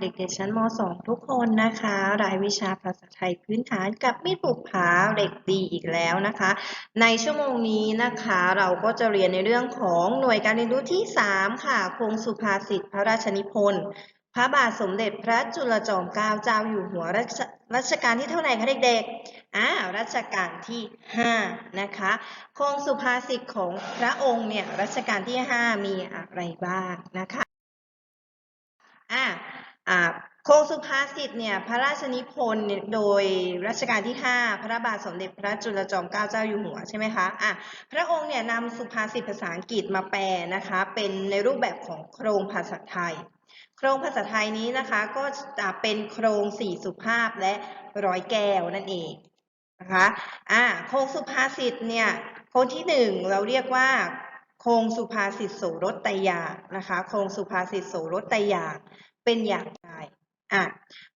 เด็กๆชั้นม .2 ทุกคนนะคะ รายวิชาภาษาไทยพื้นฐานกับมิตรบุกผาเด็กดีอีกแล้วนะคะ ในชั่วโมงนี้นะคะเราก็จะเรียนในเรื่องของหน่วยการเรียนรู้ที่ 3 ค่ะโครงสุภาษิตพระราชนิพนธ์พระบาทสมเด็จพระจุลจอมเกล้าเจ้าอยู่หัวรัชรัชกาลที่เท่าไหร่คะเด็กๆอ่ารัชกาลที่ 5 นะคะ โครงสุภาษิตของพระองค์เนี่ยรัชกาลที่ 5 มีอะไรบ้างนะคะ โครงสุภาษิตเนี่ย พระราชนิพนธ์โดยรัชกาลที่ 5 พระบาทสมเด็จพระจุลจอมเกล้าเจ้าอยู่หัวใช่ไหมคะอะพระองค์เนี่ยนำสุภาษิตภาษาอังกฤษมาแปลนะคะ เป็นในรูปแบบของโครงภาษาไทย โครงภาษาไทยนี้นะคะก็จะเป็นโครงสี่สุภาพและร้อยแก้วนั่นเองนะคะอ่าโครงสุภาษิตเนี่ยโครงที่หนึ่งเราเรียกว่าโครงสุภาษิตโสรตยานะคะ โครงสุภาษิตโสรตยาเป็นอย่างไร อะ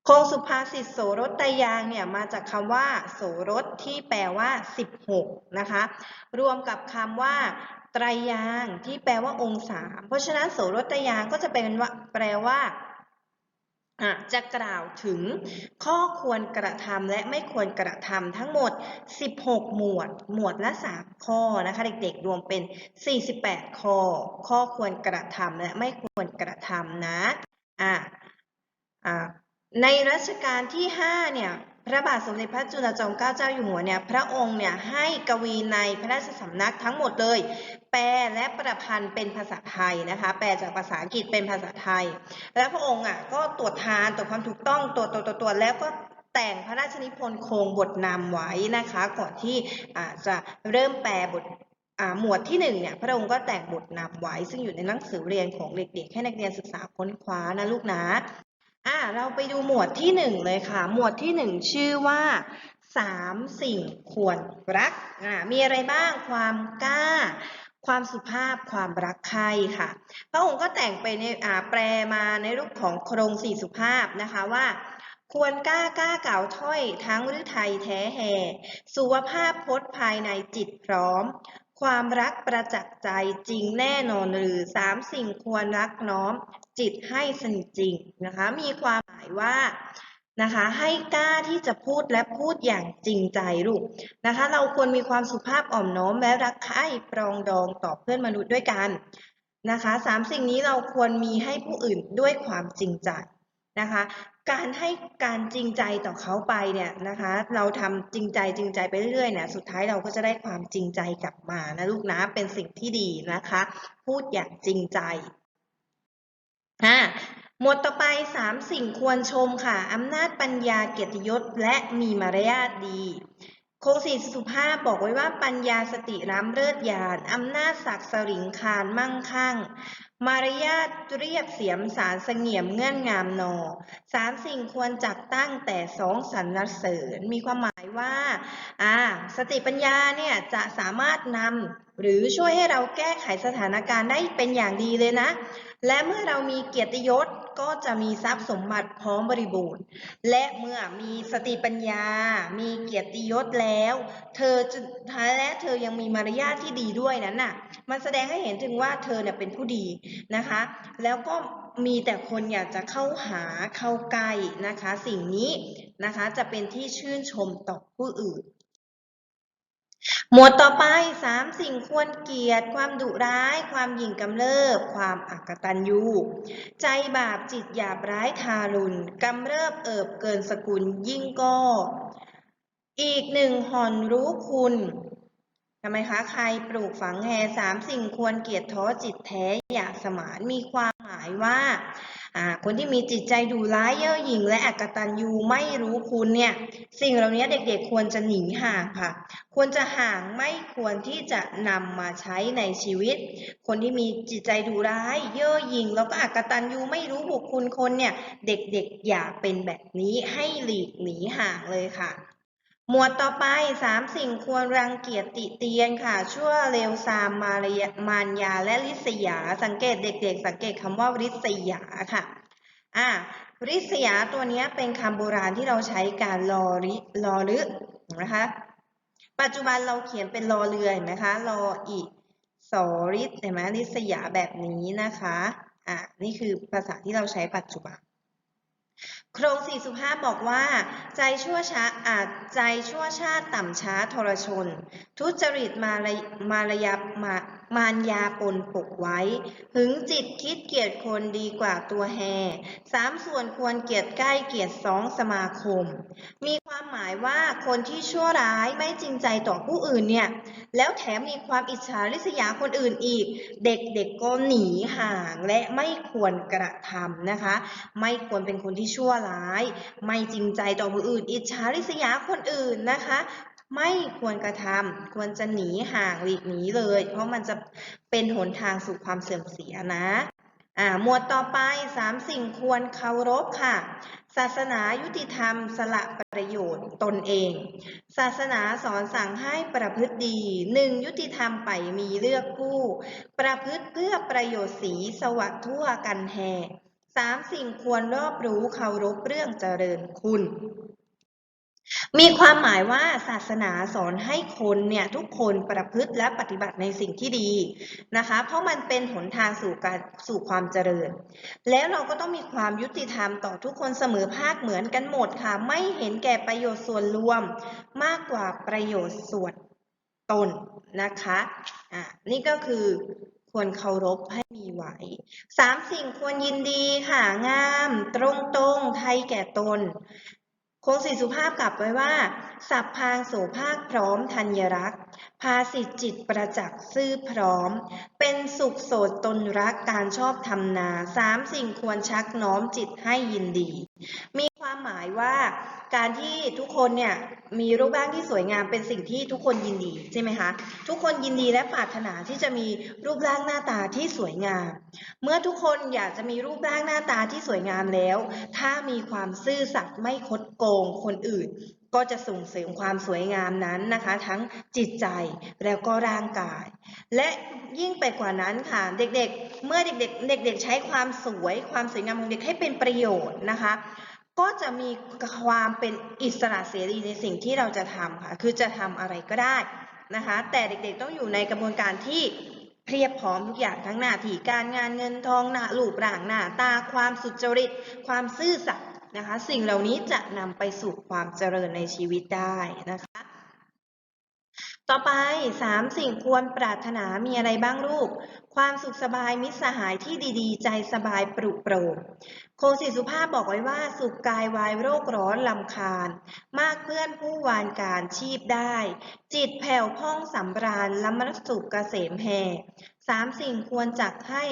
โคงสุภาษิตโสรสไตรยางเนี่ยมาจากคำว่า โสรสที่แปลว่า 16 นะคะ รวมกับคำว่าไตรยางที่แปลว่าองศา เพราะฉะนั้นโสรสไตรยางก็จะเป็นว่าแปลว่าะจะกล่าวถึงข้อควรกระทำและไม่ควรกระทำทั้งหมด 16 หมวด หมวดละ 3 ข้อนะคะ เด็กๆ รวมเป็น 48 ข้อ ข้อควรกระทำและไม่ควรกระทำนะ อะ ในรัชกาลที่5เนี่ยพระบาทสมเด็จพระจุลจอมเกล้าเจ้าอยู่หัวเนี่ยพระองค์เนี่ยให้กวีในพระราชสำนักทั้งหมดเลย แปลและประพันธ์เป็นภาษาไทยนะคะแปลจากภาษาอังกฤษเป็นภาษาไทย แล้วพระองค์อะก็ตรวจทานตรวจความถูกต้องตรวจตรวจตรวจแล้วก็แต่งพระราชนิพนธ์โครงบทนำไว้นะคะก่อนที่จะเริ่มแปลบทหมวดที่หนึ่งเนี่ยพระองค์ก็แต่งบทนำไว้ ซึ่งอยู่ในหนังสือเรียนของเด็กๆให้นักเรียนศึกษาค้นคว้านะลูกนะ อ่าเราไปดูหมวดที่หนึ่งเลยค่ะ หมวดที่หนึ่งชื่อว่าสามสิ่งควรรักอ่ามีอะไรบ้างความกล้า ความสุภาพความรักใคร่ค่ะ พระองค์ก็แต่งไปในอ่าแปลมาในรูปของโครงสี่สุภาพนะคะว่าควรกล้ากล้าเก่าถ้อยทั้งฤทัยแท้แห่ สุวภาพพจน์ภายในจิตพร้อม ความรักประจักษ์ใจจริงแน่นอนหรือสามสิ่งควรรักน้อม จิตให้สนิทจริงนะคะ มีความหมายว่านะคะ ให้กล้าที่จะพูดและพูดอย่างจริงใจลูกนะคะ เราควรมีความสุภาพอ่อมน้อมและรักใคร่ปรองดองต่อเพื่อนมนุษย์ด้วยกันนะคะสามสิ่งนี้เราควรมีให้ผู้อื่นด้วยความจริงใจนะคะ การให้การจริงใจต่อเขาไปเนี่ยนะคะ เราทำจริงใจจริงใจไปเรื่อยๆเนี่ยสุดท้ายเราก็จะได้ความจริงใจกลับมานะลูกนะเป็นสิ่งที่ดีนะคะ พูดอย่างจริงใจ อ่าหมวดต่อไปสามสิ่งควรชมค่ะ อำนาจปัญญาเกียรติยศ และมีมารยาทดี โคงสี่สุภาพบอกไว้ว่าปัญญาสติล้ำเลิศญาณอำนาจศักดิ์สริงคารมั่งคั่ง มารยาทเรียบเสียมสารเสงี่ยมเงื่อนงามนอสามสิ่งควรจัดตั้งแต่สองสรรเสริญ มีความหมายว่าอ่าสติปัญญาเนี่ยจะสามารถนำหรือช่วยให้เราแก้ไขสถานการณ์ได้เป็นอย่างดีเลยนะ และเมื่อเรามีเกียรติยศ ก็จะมีทรัพย์สมบัติพร้อมบริบูรณ์ และเมื่อมีสติปัญญา มีเกียรติยศแล้ว เธอจะและเธอยังมีมารยาทที่ดีด้วยนั้นน่ะ มันแสดงให้เห็นถึงว่าเธอเนี่ยเป็นผู้ดีนะคะ แล้วก็มีแต่คนอยากจะเข้าหาเข้าใกล้นะคะ สิ่งนี้นะคะจะเป็นที่ชื่นชมต่อผู้อื่น หมวดต่อไปสามสิ่งควรเกลียดความดุร้าย ความหยิ่งกำเริบ ความอักตันยูใจบาปจิตหยาบร้ายทารุณกำเริบเอิบเกินสกุลยิ่งก็อีกหนึ่งหอนรู้คุณทำไมคะใครปลูกฝังแฮสามสิ่งควรเกลียดท้อจิตแท้อยาสมานมีความหมายว่า คนที่มีจิตใจดุร้ายเย่อหยิ่งและอักตันยูไม่รู้คุณเนี่ยสิ่งเหล่านี้เด็กๆควรจะหนีห่างค่ะ ควรจะห่างไม่ควรที่จะนำมาใช้ในชีวิต คนที่มีจิตใจดุร้าย เย่อหยิ่งแล้วก็อักตันยูไม่รู้บุคคุณคนเนี่ยเด็กๆอย่าเป็นแบบนี้ให้หลีกหนีห่างเลยค่ะ หมวดต่อไปสามสิ่งควรรังเกียจติเตียนค่ะ ชั่วเร็วซามมารยมารยาและริษยา สังเกตเด็ก ๆ สังเกตคำว่าริษยาค่ะอ่าริษยาตัวนี้เป็นคำโบราณที่เราใช้การรอริรอรึนะคะ ปัจจุบันเราเขียนเป็นรอเรือเห็นไหมคะรออีสอริษเห็นไหมริษยาแบบนี้นะคะอ่านี่คือภาษาที่เราใช้ปัจจุบัน โครงสี่สุภาบอกว่า ใจชั่วช้าอาจใจชั่วชาติต่ำช้าทรชน ทุจริตมารยมารยามามารยาปนปกไว้ หึงจิตคิดเกียรติคนดีกว่าตัวแฮสามส่วนควรเกียรติใกล้เกียรติสองสมาคม มีความหมายว่าคนที่ชั่วร้ายไม่จริงใจต่อผู้อื่นเนี่ย แล้วแถมมีความอิจฉาริษยาคนอื่นอีก เด็กๆก็หนีห่างและไม่ควรกระทำนะคะ ไม่ควรเป็นคนที่ชั่วร้าย ไม่จริงใจต่อผู้อื่น อิจฉาริษยาคนอื่นนะคะ ไม่ควรกระทำควรจะหนีห่างหลีกหนีเลย เพราะมันจะเป็นหนทางสู่ความเสื่อมเสียนะอ่าหมวดต่อไปสามสิ่งควรเคารพค่ะ ศาสนายุติธรรม สละประโยชน์ตนเอง ศาสนาสอนสั่งให้ประพฤติดีหนึ่งยุติธรรมไปมีเลือกผู้ ประพฤติเพื่อประโยชน์สีสวัสดิ์ทั่วกันแห่ สามสิ่งควรรอบรู้เคารพเรื่องเจริญคุณ มีความหมายว่าศาสนาสอนให้คนเนี่ยทุกคนประพฤติและปฏิบัติในสิ่งที่ดีนะคะ เพราะมันเป็นหนทางสู่การสู่ความเจริญ แล้วเราก็ต้องมีความยุติธรรมต่อทุกคนเสมอภาคเหมือนกันหมดค่ะ ไม่เห็นแก่ประโยชน์ส่วนรวมมากกว่าประโยชน์ส่วนตนนะคะ อะนี่ก็คือ ควรเคารพให้มีไว้สามสิ่งควรยินดีค่ะ งาม ตรงตรงไทยแก่ตนคงสีสุภาพกลับไว้ว่า สัพพางโสภาคพร้อมธัญรักษ์ภาสิจิตประจักษ์ซื่อพร้อม เป็นสุขโสดตนรักการชอบทำนาสามสิ่งควรชักน้อมจิตให้ยินดีมีความหมายว่าการที่ทุกคนเนี่ยมีรูปร่างที่สวยงามเป็นสิ่งที่ทุกคนยินดีใช่ไหมคะทุกคนยินดีและปรารถนาที่จะมีรูปร่างหน้าตาที่สวยงาม เมื่อทุกคนอยากจะมีรูปร่างหน้าตาที่สวยงามแล้ว ถ้ามีความซื่อสัตย์ไม่คดโกงคนอื่น ก็จะส่งเสริมความสวยงามนั้นนะคะ ทั้งจิตใจแล้วก็ร่างกาย และยิ่งไปกว่านั้นค่ะ เด็กๆ เมื่อเด็กๆ เด็ก ๆ ใช้ความสวยความสวยงามของเด็กให้เป็นประโยชน์นะคะ ก็จะมีความเป็นอิสระเสรีในสิ่งที่เราจะทำค่ะ คือจะทำอะไรก็ได้นะคะ แต่เด็กๆต้องอยู่ในกระบวนการที่เพียบพร้อมทุกอย่างทั้งหน้าที่การงานเงินทองหน้ารูปร่างหน้าตาความสุจริต ความซื่อสัตย์ นะคะ สิ่งเหล่านี้จะนำไปสู่ความเจริญในชีวิตได้นะคะ ต่อไปสามสิ่งควรปรารถนามีอะไรบ้างลูก ความสุขสบายมิตรสหายที่ดีๆ ใจสบายปรุโปร่งโคสิสุภาพบอกไว้ว่า สุขกายวายโรคร้อนลำคาญ มากเพื่อนผู้วานการชีพได้ จิตแผ่วพ่องสำราญละมรสุขเกษมแห่สามสิ่งควรจักให้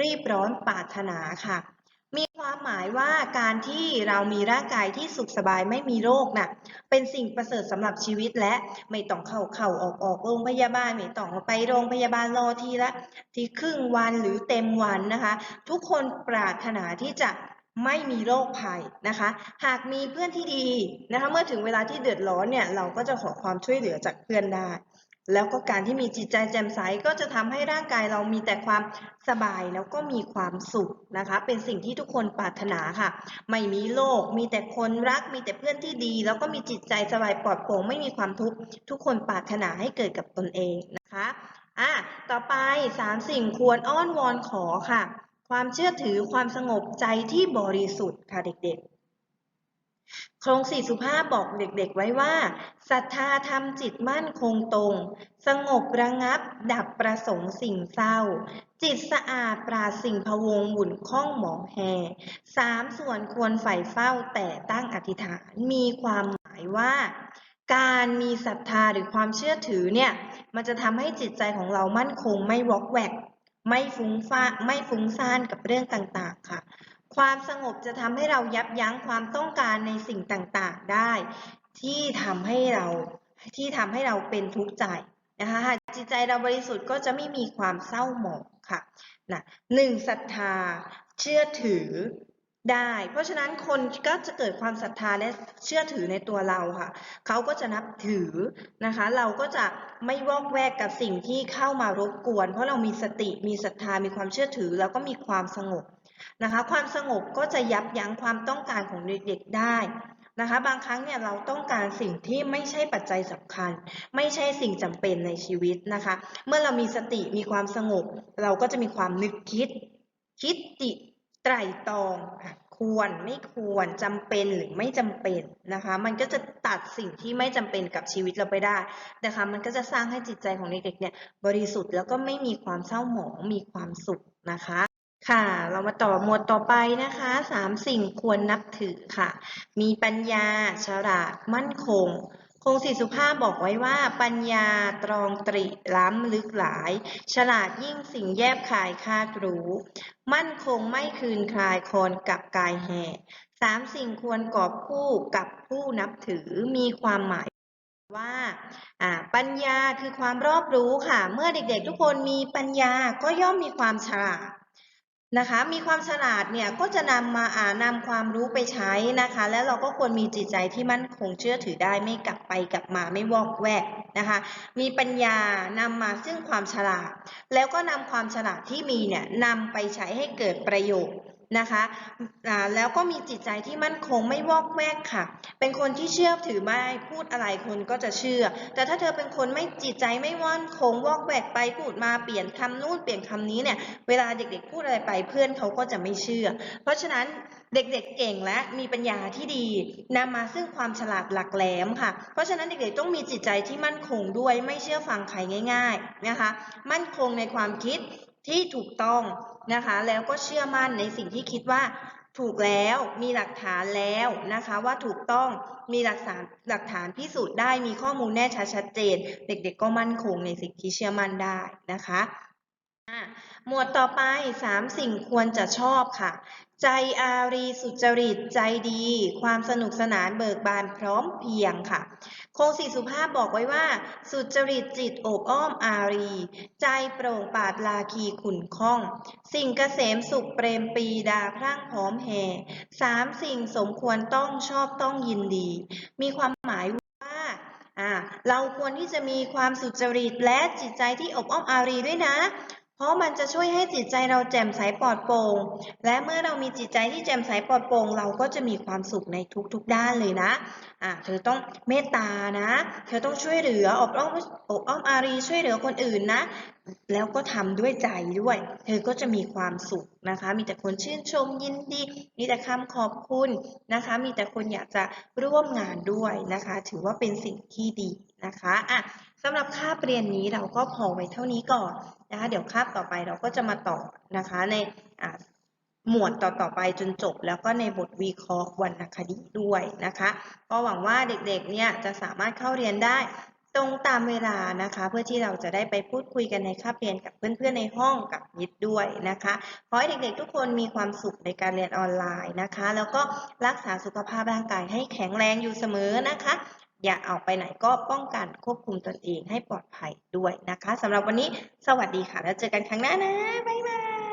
รีบร้อนปรารถนาค่ะ มีความหมายว่าการที่เรามีร่างกายที่สุขสบายไม่มีโรคน่ะเป็นสิ่งประเสริฐสำหรับชีวิตและไม่ต้องเข้าเข้าออกออกโรงพยาบาลไม่ต้องไปโรงพยาบาลรอทีละ ทีครึ่งวันหรือเต็มวันนะคะ ทุกคนปรารถนาที่จะไม่มีโรคภัยนะคะ หากมีเพื่อนที่ดีนะคะ เมื่อถึงเวลาที่เดือดร้อนเนี่ยเราก็จะขอความช่วยเหลือจากเพื่อนได้ แล้วก็การที่มีจิตใจแจ่มใสก็จะทำให้ร่างกายเรามีแต่ความสบายแล้วก็มีความสุขนะคะ เป็นสิ่งที่ทุกคนปรารถนาค่ะ ไม่มีโรคมีแต่คนรัก มีแต่เพื่อนที่ดี แล้วก็มีจิตใจสบายปลอดโปร่งไม่มีความทุกข์ทุกคนปรารถนาให้เกิดกับตนเองนะคะอะต่อไปสามสิ่งควรอ้อนวอนขอค่ะ ความเชื่อถือความสงบใจที่บริสุทธิ์ค่ะเด็กๆ โครงสี่สุภาพบอกเด็กๆไว้ว่าศรัทธาทำจิตมั่นคงตรง สงบระงับ ดับประสงค์สิ่งเศร้า จิตสะอาดปราศสิ่งพวงบุ่นข้องหมองแหสามส่วนควรใฝ่เฝ้าแต่ตั้งอธิษฐานมีความหมายว่า การมีศรัทธาหรือความเชื่อถือเนี่ย มันจะทำให้จิตใจของเรามั่นคงไม่วอกแวก ไม่ฟุ้งฟ้าไม่ฟุ้งซ่านกับเรื่องต่างๆค่ะ ความสงบจะทำให้เรายับยั้งความต้องการในสิ่งต่างๆได้ ที่ทำให้เราที่ทำให้เราเป็นทุกข์ใจนะคะหากจิตใจเราบริสุทธิ์ก็จะไม่มีความเศร้าหมองค่ะนะหนึ่งศรัทธาเชื่อถือได้ เพราะฉะนั้นคนก็จะเกิดความศรัทธาและเชื่อถือในตัวเราค่ะ เขาก็จะนับถือนะคะ เราก็จะไม่วอกแวกกับสิ่งที่เข้ามารบกวน เพราะเรามีสติมีศรัทธามีความเชื่อถือแล้วก็มีความสงบ นะคะความสงบก็จะยับยั้งความต้องการของเด็กๆได้นะคะบางครั้งเนี่ยเราต้องการสิ่งที่ไม่ใช่ปัจจัยสำคัญ ไม่ใช่สิ่งจำเป็นในชีวิตนะคะ เมื่อเรามีสติมีความสงบ เราก็จะมีความนึกคิด คิดติไตรตรองควรไม่ควรจำเป็นหรือไม่จำเป็นนะคะ มันก็จะตัดสิ่งที่ไม่จำเป็นกับชีวิตเราไปได้นะคะมันก็จะสร้างให้จิตใจของเด็กๆเนี่ยบริสุทธิ์แล้วก็ไม่มีความเศร้าหมองมีความสุขนะคะ ค่ะ เรามาต่อหมวดต่อไปนะคะสามสิ่งควรนับถือค่ะ มีปัญญา ฉลาด มั่นคง คงศิสุภาพบอกไว้ว่า ปัญญาตรองตริล้ำลึกหลาย ฉลาดยิ่งสิ่งแยบคายคาดรู้ มั่นคงไม่คืนคลายคอนกับกายแห่สามสิ่งควรกอบคู่กับผู้นับถือมีความหมายว่าอ่าปัญญาคือความรอบรู้ค่ะ เมื่อเด็กๆทุกคนมีปัญญาก็ย่อมมีความฉลาด นะคะมีความฉลาดเนี่ยก็จะนำมาอ่านำความรู้ไปใช้นะคะ แล้วเราก็ควรมีจิตใจที่มั่นคงเชื่อถือได้ไม่กลับไปกลับมาไม่วอกแวกนะคะ มีปัญญานำมาซึ่งความฉลาด แล้วก็นำความฉลาดที่มีเนี่ยนำไปใช้ให้เกิดประโยชน์ นะคะแล้วก็มีจิตใจที่มั่นคงไม่วอกแวกค่ะ เป็นคนที่เชื่อถือไม่พูดอะไรคนก็จะเชื่อ แต่ถ้าเธอเป็นคนไม่จิตใจไม่มั่นคงวอกแวกไปพูดมาเปลี่ยนคำนู่นเปลี่ยนคำนี้เนี่ย เวลาเด็กๆพูดอะไรไปเพื่อนเขาก็จะไม่เชื่อ เพราะฉะนั้นเด็กๆเก่งและมีปัญญาที่ดีนำมาซึ่งความฉลาดหลักแหลมค่ะ เพราะฉะนั้นเด็กๆต้องมีจิตใจที่มั่นคงด้วยไม่เชื่อฟังใครง่าย ๆนะคะ มั่นคงในความคิดที่ถูกต้อง นะคะ แล้วก็เชื่อมั่นในสิ่งที่คิดว่าถูกแล้วมีหลักฐานแล้วนะคะว่าถูกต้องมีหลักฐานหลักฐานพิสูจน์ได้มีข้อมูลแน่ชัดชัดเจน เด็กๆ ก็มั่นคงในสิ่งที่เชื่อมั่นได้นะคะอะหมวดต่อไปสามสิ่งควรจะชอบค่ะ ใจอารีสุจริตใจดี ความสนุกสนานเบิกบานพร้อมเพียงค่ะคงศรีสุภาพบอกไว้ว่า สุจริตจิตโอบอ้อมอารี ใจโปร่งปาดลาคีขุนข้อง สิ่งเกษมสุขเปรมปีดาพรั่งพร้อมแห่สามสิ่งสมควรต้องชอบต้องยินดี มีความหมายว่าเราควรที่จะมีความสุจริตและจิตใจที่อบอ้อมอารีด้วยนะ เพราะมันจะช่วยให้จิตใจเราแจ่มใสปลอดโปร่ง และเมื่อเรามีจิตใจที่แจ่มใสปลอดโปร่ง เราก็จะมีความสุขในทุกๆด้านเลยนะ อ่าเธอต้องเมตตานะ เธอต้องช่วยเหลืออบอ้อมอบอ้อมอารีช่วยเหลือคนอื่นนะ แล้วก็ทำด้วยใจด้วย เธอก็จะมีความสุขนะคะ มีแต่คนชื่นชมยินดี มีแต่คำขอบคุณนะคะ มีแต่คนอยากจะร่วมงานด้วยนะคะ ถือว่าเป็นสิ่งที่ดีนะคะ อะ สำหรับคาบเรียนนี้เราก็พอไว้เท่านี้ก่อนนะคะ เดี๋ยวคาบต่อไปเราก็จะมาต่อนะคะ ในหมวดต่อๆไปจนจบ แล้วก็ในบทวิเคราะห์วรรณคดีด้วยนะคะ ก็หวังว่าเด็กๆเนี่ยจะสามารถเข้าเรียนได้ตรงตามเวลานะคะ เพื่อที่เราจะได้ไปพูดคุยกันในคาบเรียนกับเพื่อนๆในห้องกับยิดด้วยนะคะขอให้เด็กๆทุกคนมีความสุขในการเรียนออนไลน์นะคะ แล้วก็รักษาสุขภาพร่างกายให้แข็งแรงอยู่เสมอนะคะ อย่าออกไปไหนก็ป้องกันควบคุมตนเองให้ปลอดภัยด้วยนะคะสำหรับวันนี้สวัสดีค่ะ แล้วเจอกันครั้งหน้านะ บ๊ายบาย